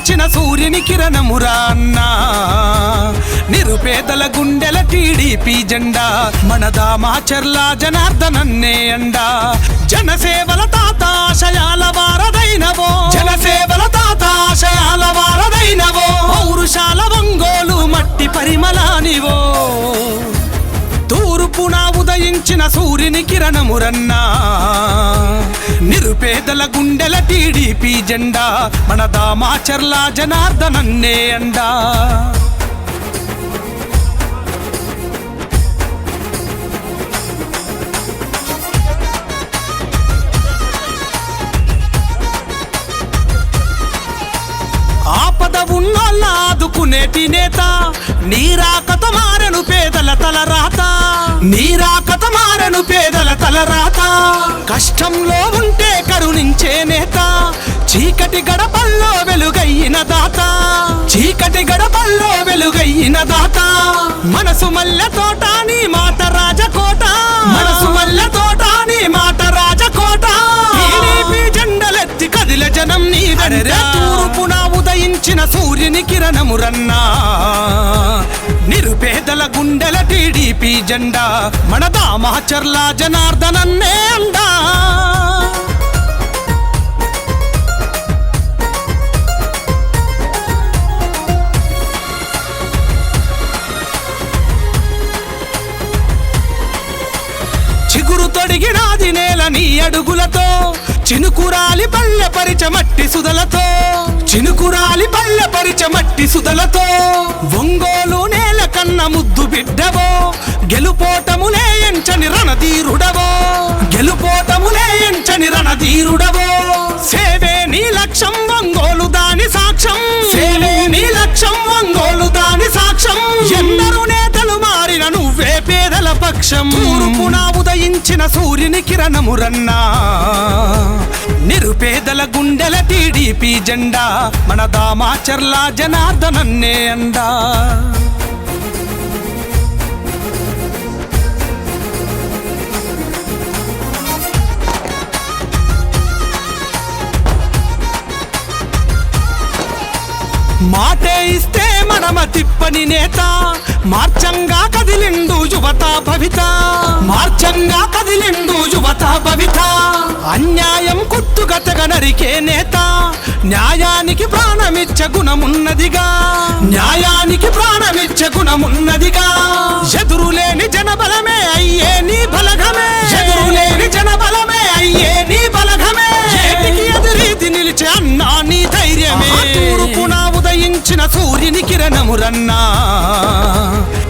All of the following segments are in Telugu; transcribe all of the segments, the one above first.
ఉదయించిన సూర్యుని కిరణమురా అన్నా. నిరుపేదల గుండెల టీడీపీ జెండా. మనదా మాచర్ల జనార్దనన్నే అండా. జనసేవల తాత ఆశయాల వారదైనవో. జనసేవల తాత ఆశయాల వారదైనవో. పౌరుషాల వంగోలు మట్టి పరిమళానివో. తూర్పున ఉదయించిన సూర్యుని కిరణమురన్నా. నిరుపేదల గుండెల టీడీపీ జెండా మన దామాచర్ల జనార్దనన్నే అండా. ఆపద ఉన్నోళ్ళ ఆదుకునేటి నేత నీరాకత మారెను పేదల తల రాత నీరాకత పేదల తలరాత. కష్టంలో ఉంటే కరుణించే నేత. చీకటి గడపల్లో వెలుగయ్యిన దాత. చీకటి గడపల్లో వెలుగయ్యిన దాత. మనసు మల్లె తోటాని మాతర ఉదయించిన సూర్యుని కిరణమురన్నా. నిరుపేదల గుండెల టీడీపీ జెండా మన మహచర్ల జనార్దనన్నే అండా. చిగురు తొడిగినాది నేల నీ అడుగులతో చినుకురాలి పల్లె పరిచ మట్టి సుదలతో చినుకురాలి పల్లె పరిచ మట్టి సుదలతో ఒంగోలు నేల కన్న ముద్దు బిడ్డవో గెలుపోటములే ఎంచని రణధీరుడవో గెలుపోటములే ఎంచని రణధీరుడవో సేవే నీ లక్ష్యం పేదల తూర్పున ఉదయించిన సూర్యుని కిరణమురన్నా. నిరుపేదల గుండెల టీడీపీ జెండా మన దామాచర్ల జనార్దనన్నే అండా మాటే ఇస్తే మనమ తిప్పని నేత మార్చంగా కదిలిండు యువత భవిత. మార్చంగా కదిలిండు యువత భవిత. అన్యాయం కొట్టుగతగ నరికే నేత. న్యాయానికి ప్రాణమిచ్చ గుణమున్నదిగా. న్యాయానికి ప్రాణమిచ్చ గుణమున్నదిగా. ఎదురులేని జనబలమే అయ్యే నీ బలగమే. ఎదురులేని జనబలమే అయ్యే నీ బలగమే. ఏటికి ఎదురీతి నిలిచే అన్నా నీ ధైర్యమే. తూర్పున ఉదయించిన సూర్యుని కిరణమురన్నా.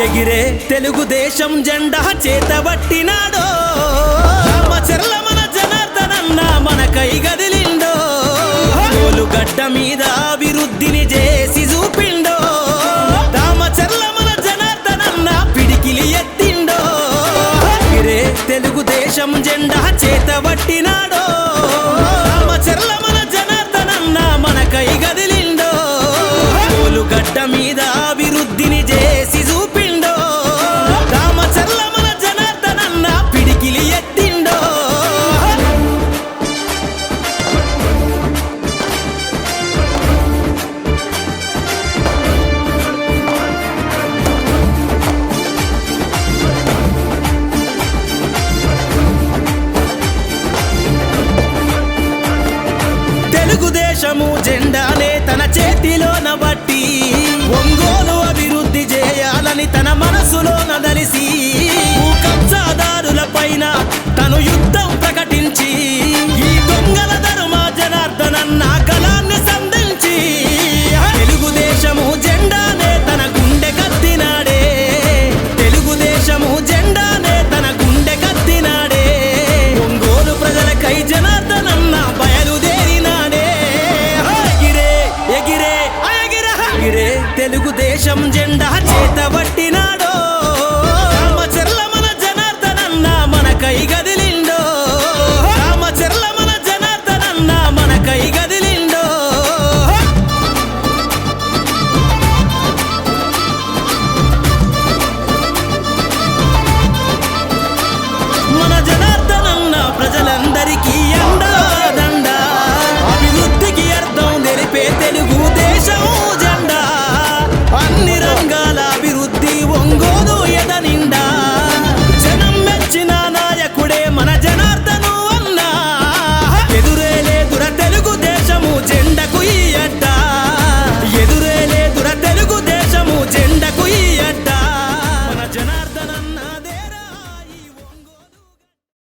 ఎగిరే తెలుగుదేశం జెండా చేతబట్టినాడో చెర్ల మన జనార్దనన్న మన కై గదిలిండో. గడ్డ మీద అభివృద్ధిని చేసి చూపిండో. రామచర్ల మన జనార్దనన్న పిడికిలి ఎత్తిండో. ఎగిరే తెలుగుదేశం జెండా చేతబట్టినాడో రామచర్ల మన జనార్దనన్న మన కై గది 你想我。